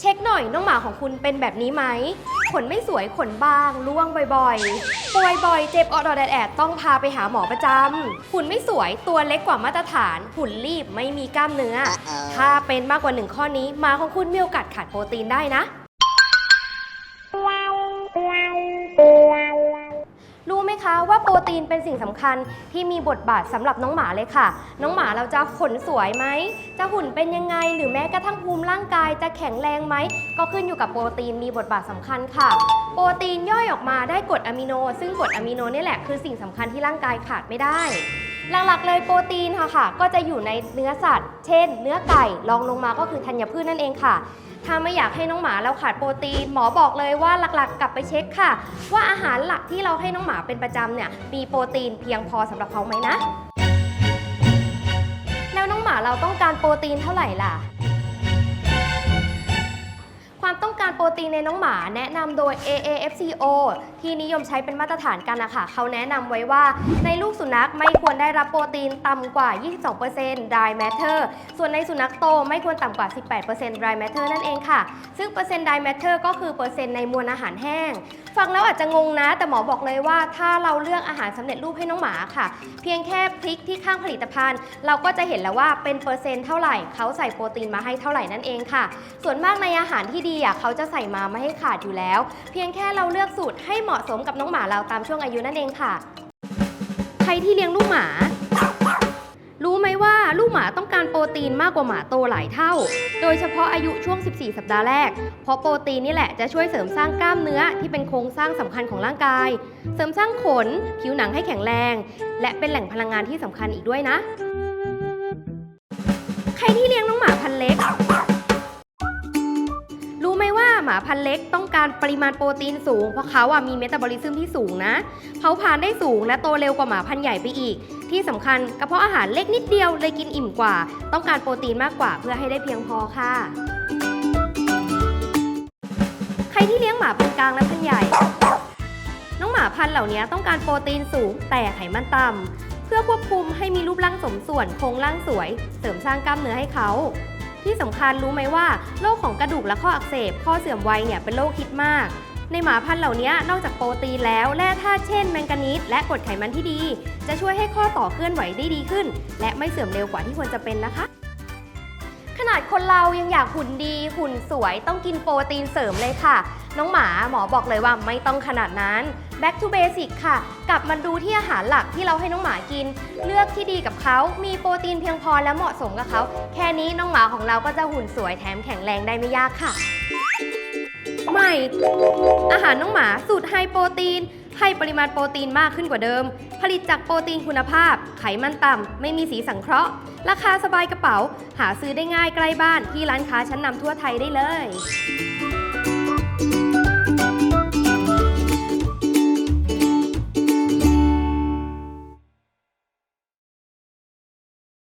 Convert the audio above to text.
เช็คหน่อยน้องหมาของคุณเป็นแบบนี้ไหม ขนไม่สวยขนบางร่วงบ่อยๆ ป่วยบ่อยเจ็บออดอแดดแอดต้องพาไปหาหมอประจำหุ่นไม่สวยตัวเล็กกว่ามาตรฐาน หุ่นรีบไม่มีกล้ามเนื้อ ถ้าเป็นมากกว่าหนึ่งข้อนี้หมาของคุณมีโอกาสขาดโปรตีนได้นะรู้ไหม คะว่าโปรตีนเป็นสิ่งสำคัญที่มีบทบาทสำหรับน้องหมาเลยค่ะ น้องหมาเราจะขนสวยไหม จะหุ่นเป็นยังไง หรือแม้กระทั่งภูมิร่างกายจะแข็งแรงไหม ก็ขึ้นอยู่กับโปรตีนมีบทบาทสำคัญค่ะ โปรตีนย่อยออกมาได้กรดอะมิโน ซึ่งกรดอะมิโนนี่แหละคือสิ่งสำคัญที่ร่างกายขาดไม่ได้ หลักๆเลยโปรตีนค่ะค่ะ ก็จะอยู่ในเนื้อสัตว์ เช่น เนื้อไก่รองลงมาก็คือธัญพืชนั่นเองค่ะ ถ้าไม่อยากให้น้องหมาเราขาดโปรตีน หมอบอกเลยว่าหลักๆ กลับไปเช็คค่ะ ว่าอาหารหลักที่เราให้น้องหมาเป็นประจำเนี่ยมีโปรตีนเพียงพอสำหรับเขาไหมนะ แล้วน้องหมาเราต้องการโปรตีนเท่าไหร่ล่ะ ต้องการโปรตีนในน้องหมา แนะนำโดย AAFCO ที่นิยมใช้เป็นมาตรฐานกันนะคะเขาแนะนำไว้ว่า ในลูกสุนัขไม่ควรได้รับโปรตีนต่ำกว่า 22% dry matter ส่วนในสุนัขโตไม่ควรต่ำกว่า 18% dry matter นั่นเองค่ะ ซึ่งเปอร์เซ็นต์ dry matter ก็คือเปอร์เซ็นต์ในมวลอาหารแห้ง ฟังแล้วอาจจะงงนะ แต่หมอบอกเลยว่าถ้าเราเลือกอาหารสำเร็จรูปให้น้องหมาค่ะ เพียงแค่พลิกที่ข้างผลิตภัณฑ์ เราก็จะเห็นแล้วว่าเป็นเปอร์เซ็นต์เท่าไหร่เขาใส่โปรตีนมาให้เท่าไหร่นั่นเองค่ะ ส่วนมากในอาหารที่ดีอะเขาจะใส่มาไม่ให้ขาดอยู่แล้ว เพียงแค่เราเลือกสูตรให้เหมาะสมกับน้องหมาเราตามช่วงอายุนั่นเองค่ะ ใครที่เลี้ยงลูกหมา รู้ไหมว่าลูกหมาต้องการโปรตีนมากกว่าหมาโตหลายเท่า โดยเฉพาะอายุช่วง 14 สัปดาห์แรก เพราะโปรตีนนี่แหละจะช่วยเสริมสร้างกล้ามเนื้อที่เป็นโครงสร้างสำคัญของร่างกาย เสริมสร้างขน ผิวหนังให้แข็งแรง และเป็นแหล่งพลังงานที่สำคัญอีกด้วยนะ ใครที่าพันธุ์เล็กต้องการปริมาณโปรตีนสูง เพราะเขาอะมีเมตาบอลิซึมที่สูงนะเผาผลาญได้สูงและโตเร็วกว่าหมาพันธุ์ใหญ่ไปอีก ที่สำคัญกระเพาะอาหารเล็กนิดเดียวเลยกินอิ่มกว่า ต้องการโปรตีนมากกว่าเพื่อให้ได้เพียงพอค่ะ ใครที่เลี้ยงหมาพันธุ์กลางและพันธุ์ใหญ่ น้องหมาพันธุ์เหล่านี้ต้องการโปรตีนสูงแต่ไขมันต่ำเพื่อควบคุมให้มีรูปร่างสมส่วนโครงร่างสวย เสริมสร้างกล้ามเนื้อให้เขา ที่สำคัญรู้ไหมว่าโรคของกระดูกและข้ออักเสบ ข้อเสื่อมวัยเนี่ยเป็นโรคฮิตมาก ในหมาพันธุ์เหล่านี้นอกจากโปรตีนแล้วแร่ธาตุเช่นแมงกานีสและกรดไขมันที่ดี จะช่วยให้ข้อต่อเคลื่อนไหวได้ดีขึ้น และไม่เสื่อมเร็วกว่าที่ควรจะเป็นนะคะ ขนาดคนเรายังอยากหุ่นดีหุ่นสวยต้องกินโปรตีนเสริมเลยค่ะ น้องหมาหมอบอกเลยว่าไม่ต้องขนาดนั้น back to basic ค่ะ กลับมาดูที่อาหารหลักที่เราให้น้องหมากิน เลือกที่ดีกับเขา มีโปรตีนเพียงพอและเหมาะสมกับเขา แค่นี้น้องหมาของเราก็จะหุ่นสวยแถมแข็งแรงได้ไม่ยากค่ะ ใหม่ อาหารน้องหมาสูตรไฮโปรตีน ให้ปริมาณโปรตีนมากขึ้นกว่าเดิม ผลิตจากโปรตีนคุณภาพ ไขมันต่ำ ไม่มีสีสังเคราะห์ ราคาสบายกระเป๋า หาซื้อได้ง่ายใกล้บ้านที่ร้านค้าชั้นนำทั่วไทยได้เลย